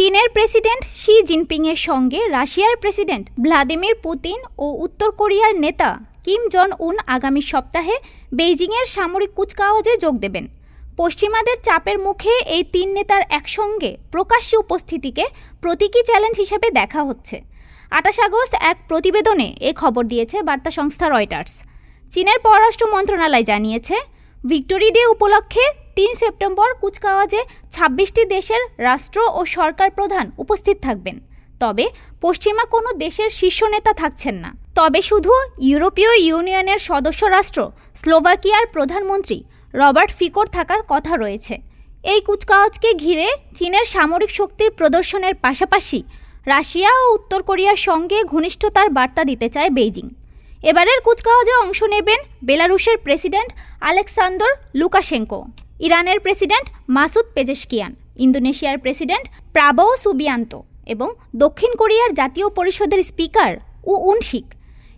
চীনের president Xi জিনপিংয়ের সঙ্গে রাশিয়ার প্রেসিডেন্ট ভ্লাদিমির পুতিন ও উত্তর কোরিয়ার নেতা কিম জন উন আগামী সপ্তাহে বেইজিংয়ের সামরিক কুচকাওয়াজে যোগ দেবেন। পশ্চিমাদের চাপের মুখে এই তিন নেতার একসঙ্গে প্রকাশ্যে উপস্থিতিকে প্রতীকী চ্যালেঞ্জ হিসেবে দেখা হচ্ছে। আঠাশ আগস্ট এক প্রতিবেদনে এ খবর দিয়েছে বার্তা সংস্থা রয়টার্স। চীনের পররাষ্ট্র মন্ত্রণালয় জানিয়েছে ভিক্টোরি ডে উপলক্ষে তিন সেপ্টেম্বর কুচকাওয়াজে ছাব্বিশটি দেশের রাষ্ট্র ও সরকার প্রধান উপস্থিত থাকবেন। তবে পশ্চিমা কোনো দেশের শীর্ষ নেতা থাকছেন না। তবে শুধু ইউরোপীয় ইউনিয়নের সদস্য রাষ্ট্র স্লোভাকিয়ার প্রধানমন্ত্রী রবার্ট ফিকোর থাকার কথা রয়েছে। এই কুচকাওয়াজকে ঘিরে চীনের সামরিক শক্তির প্রদর্শনের পাশাপাশি রাশিয়া ও উত্তর কোরিয়ার সঙ্গে ঘনিষ্ঠতার বার্তা দিতে চায় বেইজিং। এবারের কুচকাওয়াজে অংশ নেবেন বেলারুশের প্রেসিডেন্ট আলেকসান্দর লুকাশেঙ্কো, ইরানের প্রেসিডেন্ট মাসুদ পেজেশকিয়ান, ইন্দোনেশিয়ার প্রেসিডেন্ট প্রাবো সুবিয়ান্ত এবং দক্ষিণ কোরিয়ার জাতীয় পরিষদের স্পিকার উ উনশিক।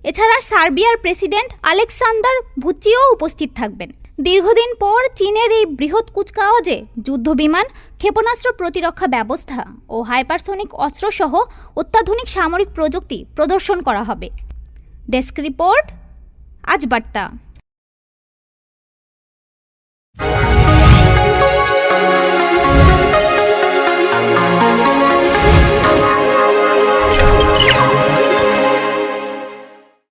এছাড়া সার্বিয়ার প্রেসিডেন্ট আলেকসান্দার ভুচিও উপস্থিত থাকবেন। দীর্ঘদিন পর চীনের এই বৃহৎ কুচকাওয়াজে যুদ্ধবিমান, ক্ষেপণাস্ত্র প্রতিরক্ষা ব্যবস্থা ও হাইপারসোনিক অস্ত্রসহ অত্যাধুনিক সামরিক প্রযুক্তি প্রদর্শন করা হবে। डेस्क रिपोर्ट आज बढ़ता